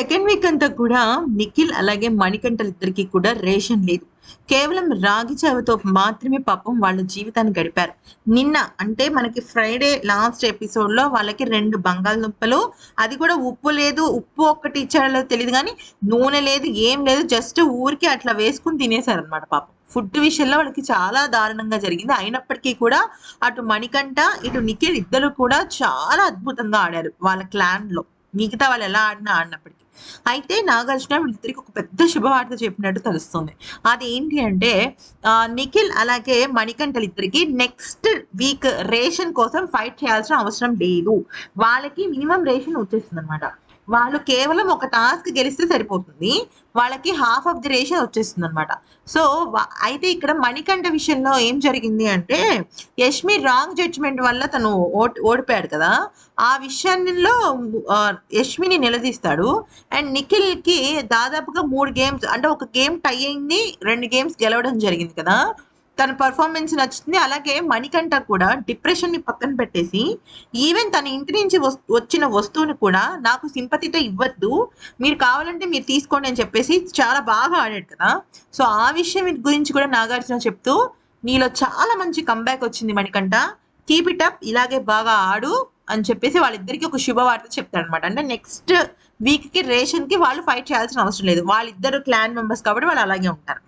Second week అంతా కూడా నిఖిల్ అలాగే మణికంఠలు ఇద్దరికి కూడా రేషన్ లేదు. కేవలం రాగి చావతో మాత్రమే పాపం వాళ్ళ జీవితాన్ని గడిపారు. నిన్న అంటే మనకి ఫ్రైడే లాస్ట్ ఎపిసోడ్లో వాళ్ళకి రెండు బంగాళదుంపలు అది కూడా ఉప్పు లేదు ఉప్పు ఒక్కటి ఇచ్చాడో తెలియదు కానీ నూనె లేదు ఏం లేదు జస్ట్ ఊరికి అట్లా వేసుకుని తినేశారు అనమాట పాపం. ఫుడ్ విషయంలో వాళ్ళకి చాలా దారుణంగా జరిగింది. అయినప్పటికీ కూడా అటు మణికంఠ ఇటు నిఖిల్ ఇద్దరు కూడా చాలా అద్భుతంగా ఆడారు వాళ్ళ క్లాన్లో. మిగతా వాళ్ళు ఎలా ఆడినా ఆడినప్పటికీ. అయితే నాగార్జున వీళ్ళిద్దరికి ఒక పెద్ద శుభవార్త చెప్పినట్టు తెలుస్తుంది. అది ఏంటి అంటే నిఖిల్ అలాగే మణికంఠలు ఇద్దరికి నెక్స్ట్ వీక్ రేషన్ కోసం ఫైట్ చేయాల్సిన అవసరం లేదు. వాళ్ళకి మినిమం రేషన్ వచ్చేస్తుంది అనమాట వాళ్ళు కేవలం ఒక టాస్క్ గెలిస్తే సరిపోతుంది. వాళ్ళకి హాఫ్ ఆఫ్ ది రేషన్ వచ్చేస్తుంది అనమాట సో అయితే ఇక్కడ మణికంఠ విషయంలో ఏం జరిగింది అంటే యష్మి రాంగ్ జడ్జ్మెంట్ వల్ల తను ఓట్ ఓడిపోయాడు కదా. ఆ విషయంలో యష్మిని నిలదీస్తాడు. అండ్ నిఖిల్కి దాదాపుగా మూడు గేమ్స్ అంటే ఒక గేమ్ టై అయింది రెండు గేమ్స్ గెలవడం జరిగింది కదా. తన పర్ఫార్మెన్స్ నచ్చుతుంది. అలాగే మణికంఠ కూడా డిప్రెషన్ని పక్కన పెట్టేసి ఈవెన్ తన ఇంటి నుంచి వచ్చిన వస్తువుని కూడా నాకు సింపతితో ఇవ్వద్దు. మీరు కావాలంటే మీరు తీసుకోండి అని చెప్పేసి చాలా బాగా ఆడాడు కదా. సో ఆ విషయం గురించి కూడా నాగార్జున చెప్తూ నీలో చాలా మంచి కంబ్యాక్ వచ్చింది మణికంఠ. కీప్ ఇట్ అప్ ఇలాగే బాగా ఆడు అని చెప్పేసి వాళ్ళిద్దరికి ఒక శుభవార్త చెప్తాడు అనమాట అంటే నెక్స్ట్ వీక్కి రేషన్కి వాళ్ళు ఫైట్ చేయాల్సిన అవసరం లేదు. వాళ్ళిద్దరు క్లాన్ మెంబర్స్ కాబట్టి వాళ్ళు అలాగే ఉంటారు.